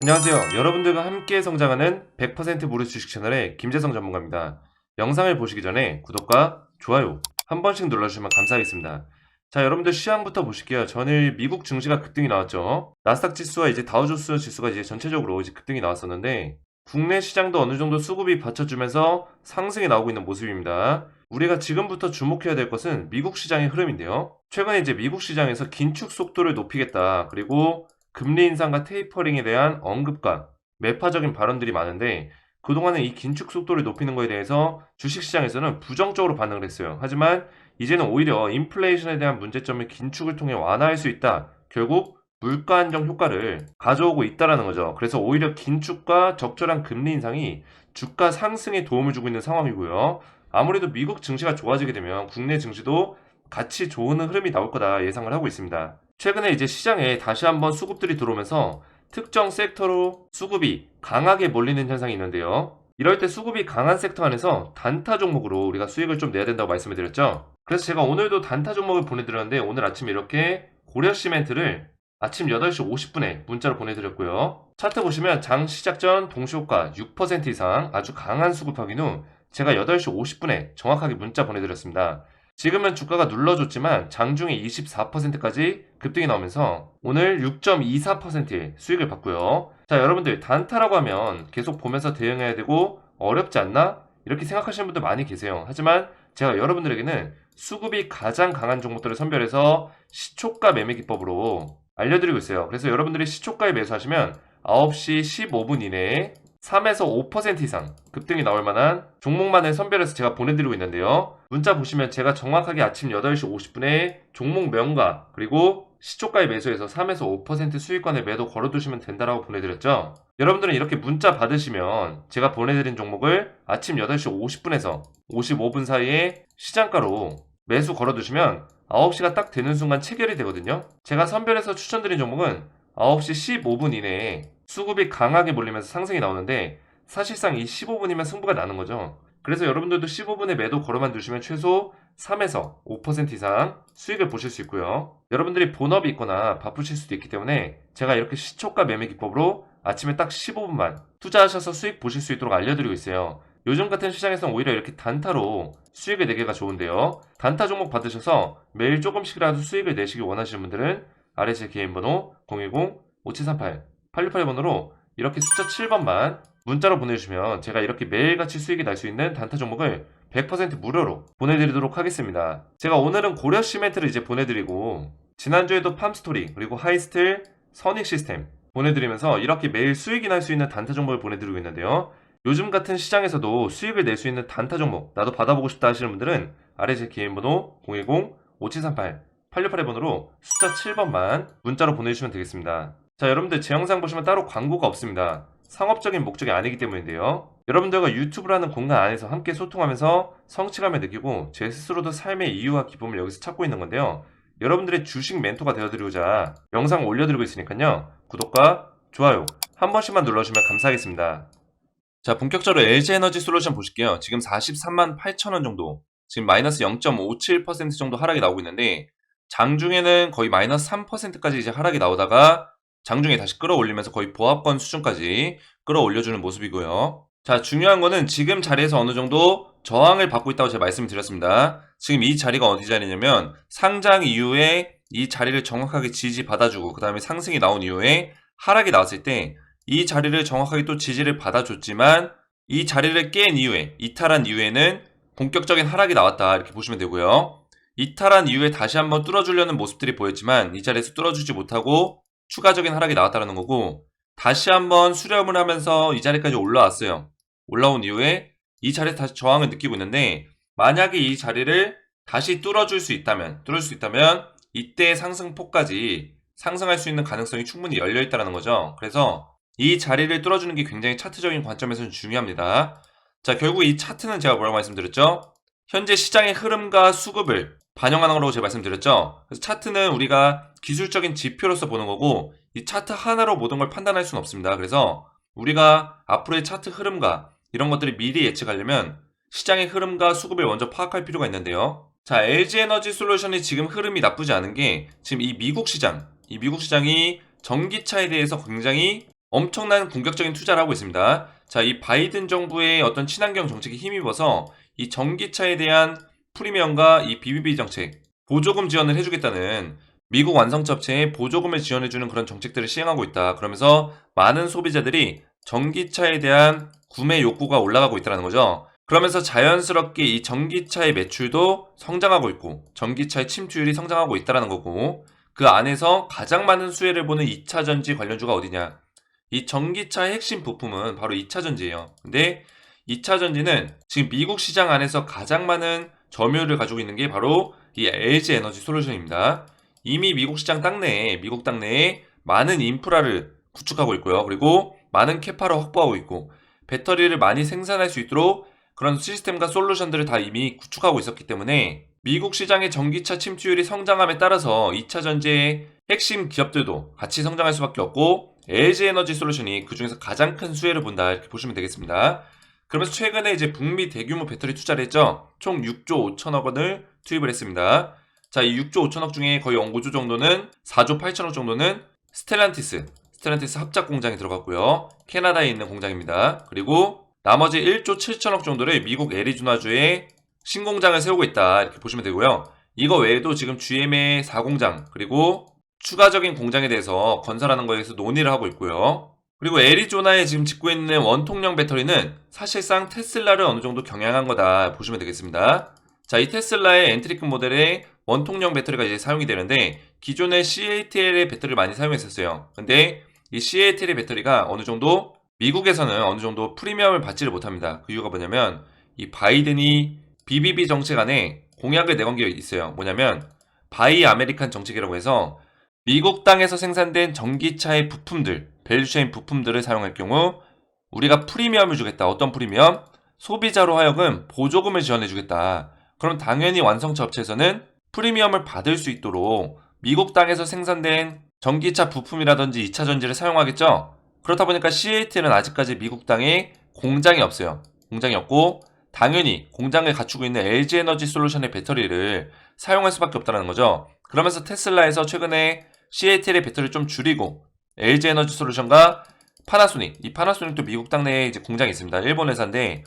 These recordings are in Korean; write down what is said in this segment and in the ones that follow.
안녕하세요. 여러분들과 함께 성장하는 100% 무료 주식 채널의 김재성 전문가입니다. 영상을 보시기 전에 구독과 좋아요 한 번씩 눌러주시면 감사하겠습니다. 자, 여러분들 시황부터 보실게요. 전일 미국 증시가 급등이 나왔죠. 나스닥 지수와 이제 다우존스 지수가 이제 전체적으로 이제 급등이 나왔었는데 국내 시장도 어느 정도 수급이 받쳐주면서 상승이 나오고 있는 모습입니다. 우리가 지금부터 주목해야 될 것은 미국 시장의 흐름인데요. 최근에 이제 미국 시장에서 긴축 속도를 높이겠다. 그리고 금리 인상과 테이퍼링에 대한 언급과 매파적인 발언들이 많은데 그동안은 이 긴축 속도를 높이는 것에 대해서 주식시장에서는 부정적으로 반응을 했어요. 하지만 이제는 오히려 인플레이션에 대한 문제점을 긴축을 통해 완화할 수 있다. 결국 물가 안정 효과를 가져오고 있다라는 거죠. 그래서 오히려 긴축과 적절한 금리 인상이 주가 상승에 도움을 주고 있는 상황이고요. 아무래도 미국 증시가 좋아지게 되면 국내 증시도 같이 좋은 흐름이 나올 거다 예상을 하고 있습니다. 최근에 이제 시장에 다시 한번 수급들이 들어오면서 특정 섹터로 수급이 강하게 몰리는 현상이 있는데요. 이럴 때 수급이 강한 섹터 안에서 단타 종목으로 우리가 수익을 좀 내야 된다고 말씀을 드렸죠. 그래서 제가 오늘도 단타 종목을 보내드렸는데 오늘 아침에 이렇게 고려 시멘트를 아침 8시 50분에 문자로 보내드렸고요. 차트 보시면 장 시작 전 동시효과 6% 이상 아주 강한 수급 확인 후 제가 8시 50분에 정확하게 문자 보내드렸습니다. 지금은 주가가 눌러줬지만 장중에 24%까지 급등이 나오면서 오늘 6.24%의 수익을 봤고요. 자, 여러분들 단타라고 하면 계속 보면서 대응해야 되고 어렵지 않나? 이렇게 생각하시는 분들 많이 계세요. 하지만 제가 여러분들에게는 수급이 가장 강한 종목들을 선별해서 시초가 매매 기법으로 알려드리고 있어요. 그래서 여러분들이 시초가에 매수하시면 9시 15분 이내에 3에서 5% 이상 급등이 나올 만한 종목만을 선별해서 제가 보내드리고 있는데요. 문자 보시면 제가 정확하게 아침 8시 50분에 종목 명가 그리고 시초가에 매수해서 3에서 5% 수익권에 매도 걸어두시면 된다라고 보내드렸죠. 여러분들은 이렇게 문자 받으시면 제가 보내드린 종목을 아침 8시 50분에서 55분 사이에 시장가로 매수 걸어두시면 9시가 딱 되는 순간 체결이 되거든요. 제가 선별해서 추천드린 종목은 9시 15분 이내에 수급이 강하게 몰리면서 상승이 나오는데 사실상 이 15분이면 승부가 나는 거죠. 그래서 여러분들도 15분에 매도 걸어만 두시면 최소 3에서 5% 이상 수익을 보실 수 있고요. 여러분들이 본업이 있거나 바쁘실 수도 있기 때문에 제가 이렇게 시초가 매매 기법으로 아침에 딱 15분만 투자하셔서 수익 보실 수 있도록 알려드리고 있어요. 요즘 같은 시장에서는 오히려 이렇게 단타로 수익을 내기가 좋은데요. 단타 종목 받으셔서 매일 조금씩이라도 수익을 내시길 원하시는 분들은 아래 제 개인 번호 010-5738 868번으로 이렇게 숫자 7번만 문자로 보내주시면 제가 이렇게 매일같이 수익이 날 수 있는 단타 종목을 100% 무료로 보내드리도록 하겠습니다. 제가 오늘은 고려 시멘트를 이제 보내드리고 지난주에도 팜스토리 그리고 하이스틸 선익 시스템 보내드리면서 이렇게 매일 수익이 날 수 있는 단타 종목을 보내드리고 있는데요. 요즘 같은 시장에서도 수익을 낼 수 있는 단타 종목 나도 받아보고 싶다 하시는 분들은 아래 제 개인 번호 010-5738 868번으로 숫자 7번만 문자로 보내주시면 되겠습니다. 자, 여러분들 제 영상 보시면 따로 광고가 없습니다. 상업적인 목적이 아니기 때문인데요. 여러분들과 유튜브라는 공간 안에서 함께 소통하면서 성취감을 느끼고 제 스스로도 삶의 이유와 기쁨을 여기서 찾고 있는 건데요. 여러분들의 주식 멘토가 되어드리고자 영상 올려드리고 있으니까요. 구독과 좋아요 한 번씩만 눌러주시면 감사하겠습니다. 자, 본격적으로 LG에너지 솔루션 보실게요. 지금 43만 8천 원 정도, 지금 마이너스 0.57% 정도 하락이 나오고 있는데 장중에는 거의 마이너스 3%까지 이제 하락이 나오다가 장중에 다시 끌어올리면서 거의 보합권 수준까지 끌어올려주는 모습이고요. 자, 중요한 거는 지금 자리에서 어느 정도 저항을 받고 있다고 제가 말씀을 드렸습니다. 지금 이 자리가 어디 자리냐면 상장 이후에 이 자리를 정확하게 지지 받아주고 그 다음에 상승이 나온 이후에 하락이 나왔을 때 이 자리를 정확하게 또 지지를 받아줬지만 이 자리를 깬 이후에 이탈한 이후에는 본격적인 하락이 나왔다 이렇게 보시면 되고요. 이탈한 이후에 다시 한번 뚫어주려는 모습들이 보였지만 이 자리에서 뚫어주지 못하고 추가적인 하락이 나왔다는 거고 다시 한번 수렴을 하면서 이 자리까지 올라왔어요. 올라온 이후에 이 자리에 다시 저항을 느끼고 있는데 만약에 이 자리를 다시 뚫어줄 수 있다면 뚫을 수 있다면 이때 상승폭까지 상승할 수 있는 가능성이 충분히 열려 있다는 거죠. 그래서 이 자리를 뚫어주는 게 굉장히 차트적인 관점에서는 중요합니다. 자, 결국 이 차트는 제가 뭐라고 말씀드렸죠? 현재 시장의 흐름과 수급을 반영하는 거라고 제가 말씀드렸죠. 그래서 차트는 우리가 기술적인 지표로서 보는 거고 이 차트 하나로 모든 걸 판단할 수는 없습니다. 그래서 우리가 앞으로의 차트 흐름과 이런 것들을 미리 예측하려면 시장의 흐름과 수급을 먼저 파악할 필요가 있는데요. 자, LG에너지 솔루션이 지금 흐름이 나쁘지 않은 게 지금 이 미국 시장, 이 미국 시장이 전기차에 대해서 굉장히 엄청난 공격적인 투자를 하고 있습니다. 자, 이 바이든 정부의 어떤 친환경 정책에 힘입어서 이 전기차에 대한 프리미엄과 이 BBB 정책, 보조금 지원을 해주겠다는 미국 완성차 업체에 보조금을 지원해주는 그런 정책들을 시행하고 있다. 그러면서 많은 소비자들이 전기차에 대한 구매 욕구가 올라가고 있다는 거죠. 그러면서 자연스럽게 이 전기차의 매출도 성장하고 있고 전기차의 침투율이 성장하고 있다는 거고 그 안에서 가장 많은 수혜를 보는 2차 전지 관련주가 어디냐? 이 전기차의 핵심 부품은 바로 2차 전지예요. 근데 2차 전지는 지금 미국 시장 안에서 가장 많은 점유율을 가지고 있는 게 바로 이 LG 에너지 솔루션입니다. 이미 미국 시장 땅 내에 미국 땅 내에 많은 인프라를 구축하고 있고요. 그리고 많은 캐파를 확보하고 있고 배터리를 많이 생산할 수 있도록 그런 시스템과 솔루션들을 다 이미 구축하고 있었기 때문에 미국 시장의 전기차 침투율이 성장함에 따라서 2차 전지의 핵심 기업들도 같이 성장할 수밖에 없고 LG 에너지 솔루션이 그 중에서 가장 큰 수혜를 본다 이렇게 보시면 되겠습니다. 그러면서 최근에 이제 북미 대규모 배터리 투자를 했죠. 총 6조 5천억 원을 투입을 했습니다. 자, 이 6조 5천억 중에 거의 5조 정도는 4조 8천억 정도는 스텔란티스, 스텔란티스 합작 공장에 들어갔고요. 캐나다에 있는 공장입니다. 그리고 나머지 1조 7천억 정도를 미국 애리조나주에 신공장을 세우고 있다 이렇게 보시면 되고요. 이거 외에도 지금 GM의 4공장 그리고 추가적인 공장에 대해서 건설하는 거에 대해서 논의를 하고 있고요. 그리고 애리조나에 지금 짓고 있는 원통령 배터리는 사실상 테슬라를 어느 정도 경향한 거다 보시면 되겠습니다. 자, 이 테슬라의 엔트리급 모델의 원통령 배터리가 이제 사용이 되는데 기존의 CATL의 배터리를 많이 사용했었어요. 근데 이 CATL의 배터리가 어느 정도 미국에서는 어느 정도 프리미엄을 받지를 못합니다. 그 이유가 뭐냐면 이 바이든이 BBB 정책 안에 공약을 내건 게 있어요. 뭐냐면 바이 아메리칸 정책이라고 해서 미국 땅에서 생산된 전기차의 부품들, 밸류체인 부품들을 사용할 경우 우리가 프리미엄을 주겠다. 어떤 프리미엄? 소비자로 하여금 보조금을 지원해 주겠다. 그럼 당연히 완성차 업체에서는 프리미엄을 받을 수 있도록 미국 땅에서 생산된 전기차 부품이라든지 2차 전지를 사용하겠죠? 그렇다 보니까 CAT는 아직까지 미국 땅에 공장이 없어요. 공장이 없고 당연히 공장을 갖추고 있는 LG 에너지 솔루션의 배터리를 사용할 수밖에 없다는 거죠. 그러면서 테슬라에서 최근에 CATL의 배터리를 좀 줄이고 LG 에너지 솔루션과 파나소닉, 이 파나소닉도 미국 당내에 이제 공장이 있습니다. 일본 회사인데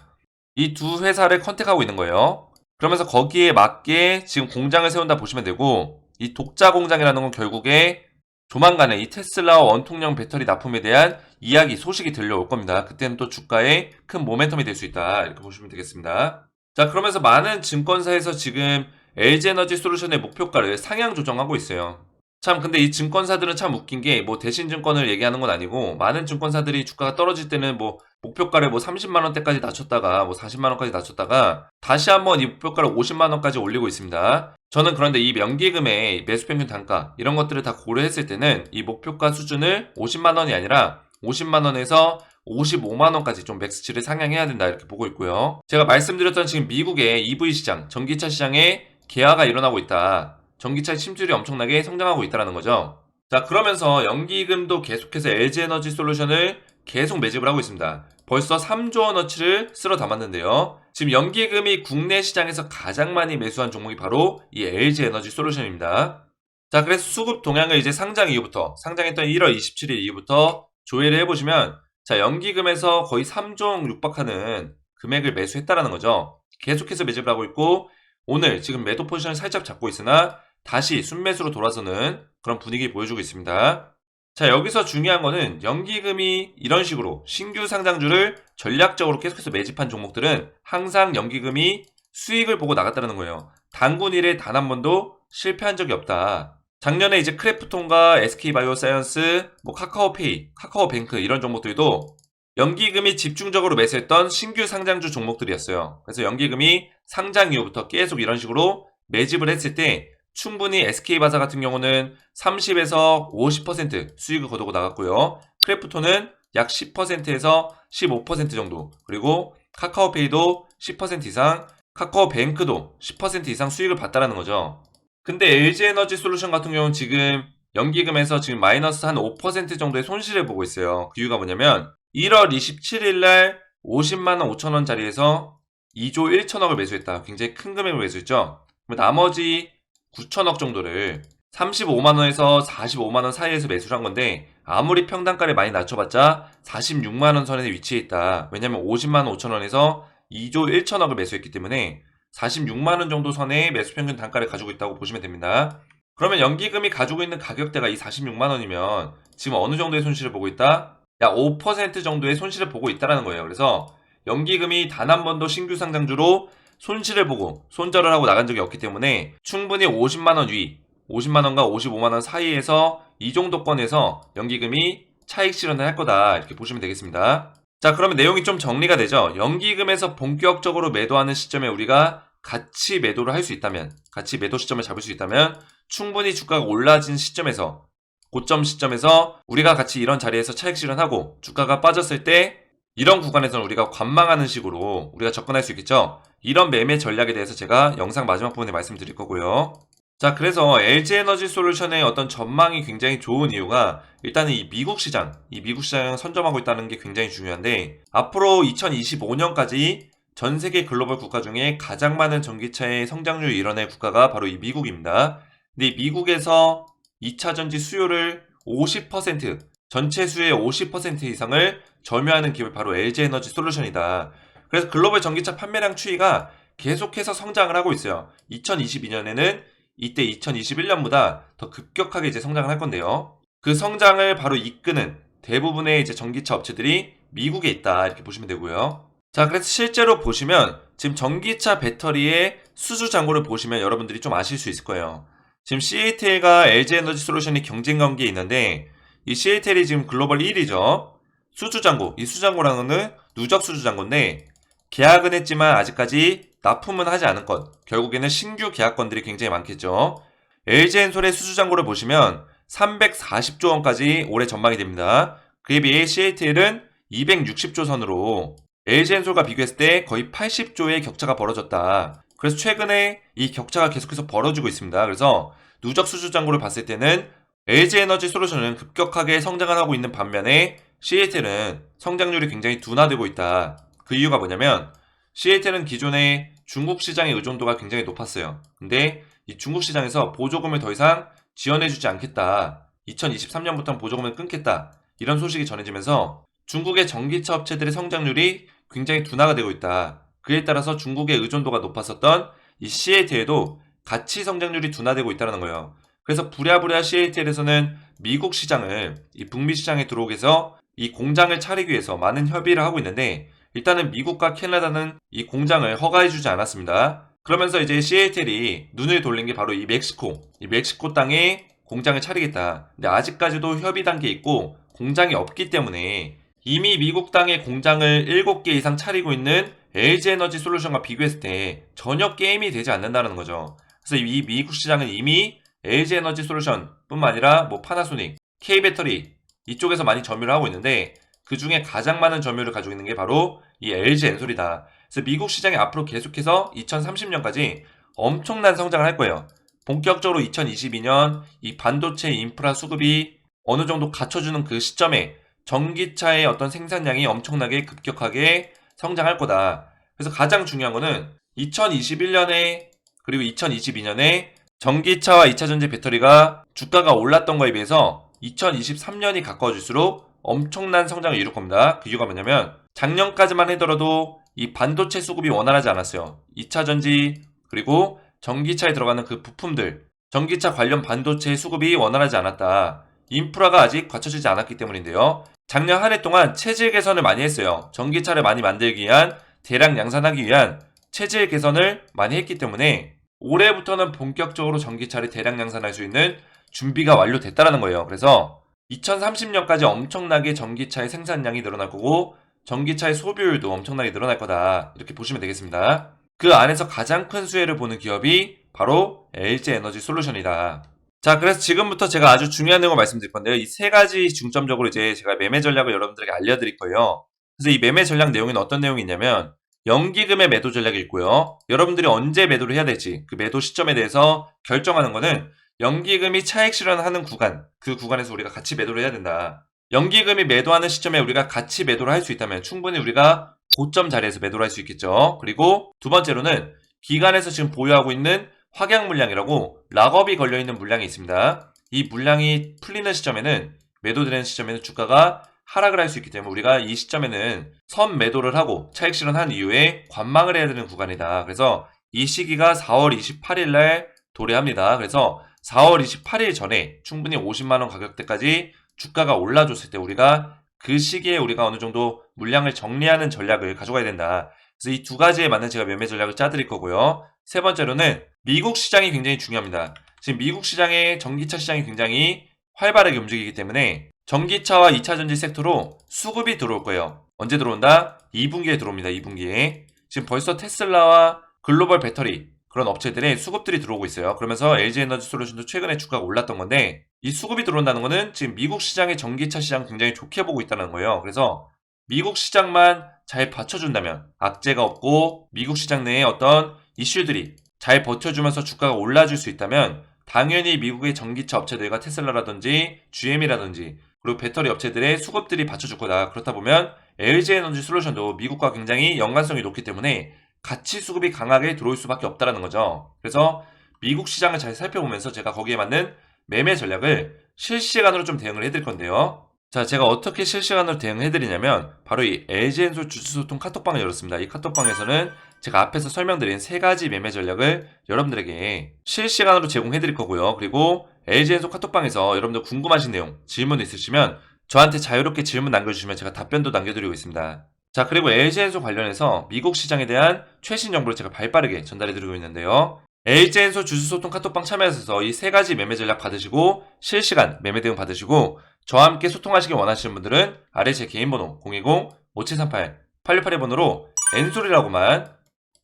이 두 회사를 컨택하고 있는 거예요. 그러면서 거기에 맞게 지금 공장을 세운다 보시면 되고 이 독자 공장이라는 건 결국에 조만간에 이 테슬라와 원통령 배터리 납품에 대한 이야기, 소식이 들려올 겁니다. 그때는 또 주가에 큰 모멘텀이 될 수 있다. 이렇게 보시면 되겠습니다. 자, 그러면서 많은 증권사에서 지금 LG 에너지 솔루션의 목표가를 상향 조정하고 있어요. 참 근데 이 증권사들은 참 웃긴 게 뭐 대신 증권을 얘기하는 건 아니고 많은 증권사들이 주가가 떨어질 때는 뭐 목표가를 뭐 30만 원대까지 낮췄다가 뭐 40만 원까지 낮췄다가 다시 한번 이 목표가를 50만 원까지 올리고 있습니다. 저는 그런데 이 명기금의 매수 평균 단가 이런 것들을 다 고려했을 때는 이 목표가 수준을 50만 원이 아니라 50만 원에서 55만 원까지 좀 맥스치를 상향해야 된다 이렇게 보고 있고요. 제가 말씀드렸던 지금 미국의 EV 시장, 전기차 시장에 개화가 일어나고 있다. 전기차 침투율이 엄청나게 성장하고 있다는 거죠. 자, 그러면서 연기금도 계속해서 LG에너지 솔루션을 계속 매집을 하고 있습니다. 벌써 3조 원어치를 쓸어 담았는데요. 지금 연기금이 국내 시장에서 가장 많이 매수한 종목이 바로 이 LG에너지 솔루션입니다. 자, 그래서 수급 동향을 이제 상장 이후부터, 상장했던 1월 27일 이후부터 조회를 해보시면, 자, 연기금에서 거의 3조 원 육박하는 금액을 매수했다라는 거죠. 계속해서 매집을 하고 있고, 오늘 지금 매도 포지션을 살짝 잡고 있으나, 다시 순매수로 돌아서는 그런 분위기 보여주고 있습니다. 자, 여기서 중요한 거는 연기금이 이런 식으로 신규 상장주를 전략적으로 계속해서 매집한 종목들은 항상 연기금이 수익을 보고 나갔다는 거예요. 단군 일에 단 한 번도 실패한 적이 없다. 작년에 이제 크래프톤과 SK바이오사이언스, 뭐 카카오페이, 카카오뱅크 이런 종목들도 연기금이 집중적으로 매수했던 신규 상장주 종목들이었어요. 그래서 연기금이 상장 이후부터 계속 이런 식으로 매집을 했을 때 충분히 SK바사 같은 경우는 30에서 50% 수익을 거두고 나갔고요. 크래프톤은 약 10%에서 15% 정도. 그리고 카카오페이도 10% 이상, 카카오뱅크도 10% 이상 수익을 봤다라는 거죠. 근데 LG에너지 솔루션 같은 경우는 지금 연기금에서 지금 마이너스 한 5% 정도의 손실을 보고 있어요. 그 이유가 뭐냐면 1월 27일 날 50만원 5천원짜리에서 2조 1천억을 매수했다. 굉장히 큰 금액을 매수했죠. 나머지 9천억 정도를 35만원에서 45만원 사이에서 매수를 한 건데 아무리 평단가를 많이 낮춰봤자 46만원 선에 위치해 있다. 왜냐면 50만원 5천원에서 2조 1천억을 매수했기 때문에 46만원 정도 선의 매수 평균 단가를 가지고 있다고 보시면 됩니다. 그러면 연기금이 가지고 있는 가격대가 이 46만원이면 지금 어느 정도의 손실을 보고 있다? 약 5% 정도의 손실을 보고 있다라는 거예요. 그래서 연기금이 단 한 번도 신규 상장주로 손실을 보고 손절을 하고 나간 적이 없기 때문에 충분히 50만원 위, 50만원과 55만원 사이에서 이 정도 건에서 연기금이 차익 실현을 할 거다. 이렇게 보시면 되겠습니다. 자, 그러면 내용이 좀 정리가 되죠? 연기금에서 본격적으로 매도하는 시점에 우리가 같이 매도를 할 수 있다면, 같이 매도 시점을 잡을 수 있다면 충분히 주가가 올라진 시점에서 고점 시점에서 우리가 같이 이런 자리에서 차익 실현하고 주가가 빠졌을 때 이런 구간에서는 우리가 관망하는 식으로 우리가 접근할 수 있겠죠. 이런 매매 전략에 대해서 제가 영상 마지막 부분에 말씀드릴 거고요. 자, 그래서 LG에너지 솔루션의 어떤 전망이 굉장히 좋은 이유가 일단은 이 미국 시장, 이 미국 시장을 선점하고 있다는 게 굉장히 중요한데 앞으로 2025년까지 전 세계 글로벌 국가 중에 가장 많은 전기차의 성장률을 이뤄낼 국가가 바로 이 미국입니다. 근데 이 미국에서 2차 전지 수요를 50% 전체 수요의 50% 이상을 점유하는 기업이 바로 LG에너지 솔루션이다. 그래서 글로벌 전기차 판매량 추이가 계속해서 성장을 하고 있어요. 2022년에는 이때 2021년보다 더 급격하게 이제 성장을 할 건데요. 그 성장을 바로 이끄는 대부분의 이제 전기차 업체들이 미국에 있다. 이렇게 보시면 되고요. 자, 그래서 실제로 보시면 지금 전기차 배터리의 수주 잔고를 보시면 여러분들이 좀 아실 수 있을 거예요. 지금 CATL과 LG에너지 솔루션이 경쟁 관계에 있는데 이 CATL이 지금 글로벌 1위죠. 수주 잔고, 이 수주 잔고라는 누적 수주 잔고인데 계약은 했지만 아직까지 납품은 하지 않은 것. 결국에는 신규 계약건들이 굉장히 많겠죠. LG엔솔의 수주 잔고를 보시면 340조 원까지 올해 전망이 됩니다. 그에 비해 CATL은 260조 선으로 LG엔솔과 비교했을 때 거의 80조의 격차가 벌어졌다. 그래서 최근에 이 격차가 계속해서 벌어지고 있습니다. 그래서 누적 수주 잔고를 봤을 때는 LG에너지 솔루션은 급격하게 성장을 하고 있는 반면에 CATL은 성장률이 굉장히 둔화되고 있다. 그 이유가 뭐냐면 CATL은 기존에 중국 시장의 의존도가 굉장히 높았어요. 근데 이 중국 시장에서 보조금을 더 이상 지원해주지 않겠다. 2023년부터는 보조금을 끊겠다. 이런 소식이 전해지면서 중국의 전기차 업체들의 성장률이 굉장히 둔화가 되고 있다. 그에 따라서 중국의 의존도가 높았었던 이 CATL도 같이 성장률이 둔화되고 있다는 거예요. 그래서 부랴부랴 CATL에서는 미국 시장을 이 북미 시장에 들어오기 위해서 이 공장을 차리기 위해서 많은 협의를 하고 있는데 일단은 미국과 캐나다는 이 공장을 허가해주지 않았습니다. 그러면서 이제 CATL이 눈을 돌린 게 바로 이 멕시코, 이 멕시코 땅에 공장을 차리겠다. 근데 아직까지도 협의 단계에 있고 공장이 없기 때문에 이미 미국 땅에 공장을 7개 이상 차리고 있는 LG에너지 솔루션과 비교했을 때 전혀 게임이 되지 않는다는 거죠. 그래서 이 미국 시장은 이미 LG에너지 솔루션 뿐만 아니라 뭐 파나소닉, K배터리 이쪽에서 많이 점유를 하고 있는데 그 중에 가장 많은 점유를 가지고 있는 게 바로 이 LG 엔솔이다. 그래서 미국 시장이 앞으로 계속해서 2030년까지 엄청난 성장을 할 거예요. 본격적으로 2022년 이 반도체 인프라 수급이 어느 정도 갖춰주는 그 시점에 전기차의 어떤 생산량이 엄청나게 급격하게 성장할 거다. 그래서 가장 중요한 거는 2021년에 그리고 2022년에 전기차와 2차 전지 배터리가 주가가 올랐던 거에 비해서 2023년이 가까워질수록 엄청난 성장을 이룰 겁니다. 그 이유가 뭐냐면 작년까지만 하더라도 이 반도체 수급이 원활하지 않았어요. 2차 전지 그리고 전기차에 들어가는 그 부품들 전기차 관련 반도체 수급이 원활하지 않았다. 인프라가 아직 갖춰지지 않았기 때문인데요. 작년 한 해 동안 체질 개선을 많이 했어요. 전기차를 많이 만들기 위한 대량 양산하기 위한 체질 개선을 많이 했기 때문에 올해부터는 본격적으로 전기차를 대량 양산할 수 있는 준비가 완료됐다라는 거예요. 그래서 2030년까지 엄청나게 전기차의 생산량이 늘어날 거고 전기차의 소비율도 엄청나게 늘어날 거다. 이렇게 보시면 되겠습니다. 그 안에서 가장 큰 수혜를 보는 기업이 바로 LG 에너지 솔루션이다. 자, 그래서 지금부터 제가 아주 중요한 내용을 말씀드릴 건데요. 이 세 가지 중점적으로 이제 제가 매매 전략을 여러분들에게 알려드릴 거예요. 그래서 이 매매 전략 내용에는 어떤 내용이 있냐면 연기금의 매도 전략이 있고요. 여러분들이 언제 매도를 해야 될지 그 매도 시점에 대해서 결정하는 거는 연기금이 차익 실현하는 구간, 그 구간에서 우리가 같이 매도를 해야 된다. 연기금이 매도하는 시점에 우리가 같이 매도를 할 수 있다면 충분히 우리가 고점 자리에서 매도를 할 수 있겠죠. 그리고 두 번째로는 기간에서 지금 보유하고 있는 확약 물량이라고 락업이 걸려있는 물량이 있습니다. 이 물량이 풀리는 시점에는 매도되는 시점에는 주가가 하락을 할 수 있기 때문에 우리가 이 시점에는 선 매도를 하고 차익 실현한 이후에 관망을 해야 되는 구간이다. 그래서 이 시기가 4월 28일 날 도래합니다. 그래서 4월 28일 전에 충분히 50만 원 가격대까지 주가가 올라줬을 때 우리가 그 시기에 우리가 어느 정도 물량을 정리하는 전략을 가져가야 된다. 그래서 이 두 가지에 맞는 제가 매매 전략을 짜드릴 거고요. 세 번째로는 미국 시장이 굉장히 중요합니다. 지금 미국 시장의 전기차 시장이 굉장히 활발하게 움직이기 때문에 전기차와 2차 전지 섹터로 수급이 들어올 거예요. 언제 들어온다? 2분기에 들어옵니다. 2분기에. 지금 벌써 테슬라와 글로벌 배터리 그런 업체들의 수급들이 들어오고 있어요. 그러면서 LG 에너지 솔루션도 최근에 주가가 올랐던 건데 이 수급이 들어온다는 거는 지금 미국 시장의 전기차 시장 굉장히 좋게 보고 있다는 거예요. 그래서 미국 시장만 잘 받쳐준다면 악재가 없고 미국 시장 내에 어떤 이슈들이 잘 버텨주면서 주가가 올라줄 수 있다면 당연히 미국의 전기차 업체들과 테슬라라든지 GM이라든지 그리고 배터리 업체들의 수급들이 받쳐줄 거다. 그렇다 보면 LG 에너지 솔루션도 미국과 굉장히 연관성이 높기 때문에 같이 수급이 강하게 들어올 수밖에 없다라는 거죠. 그래서 미국 시장을 잘 살펴보면서 제가 거기에 맞는 매매 전략을 실시간으로 좀 대응을 해드릴 건데요. 자, 제가 어떻게 실시간으로 대응해드리냐면 바로 이 LG엔솔 주주소통 카톡방을 열었습니다. 이 카톡방에서는 제가 앞에서 설명드린 세 가지 매매 전략을 여러분들에게 실시간으로 제공해드릴 거고요. 그리고 LG엔솔 카톡방에서 여러분들 궁금하신 내용, 질문 있으시면 저한테 자유롭게 질문 남겨주시면 제가 답변도 남겨드리고 있습니다. 자, 그리고 LG엔솔 관련해서 미국 시장에 대한 최신 정보를 제가 발빠르게 전달해드리고 있는데요. LG엔솔 주주소통 카톡방 참여하셔서 이 세 가지 매매 전략 받으시고 실시간 매매 대응 받으시고 저와 함께 소통하시길 원하시는 분들은 아래 제 개인 번호 010-5738-8682번호로 엔솔이라고만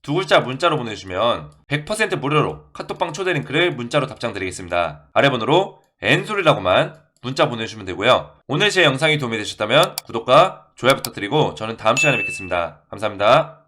두 글자 문자로 보내주시면 100% 무료로 카톡방 초대 링크를 문자로 답장 드리겠습니다. 아래 번호로 엔솔이라고만 문자 보내주시면 되고요. 오늘 제 영상이 도움이 되셨다면 구독과 좋아요 부탁드리고 저는 다음 시간에 뵙겠습니다. 감사합니다.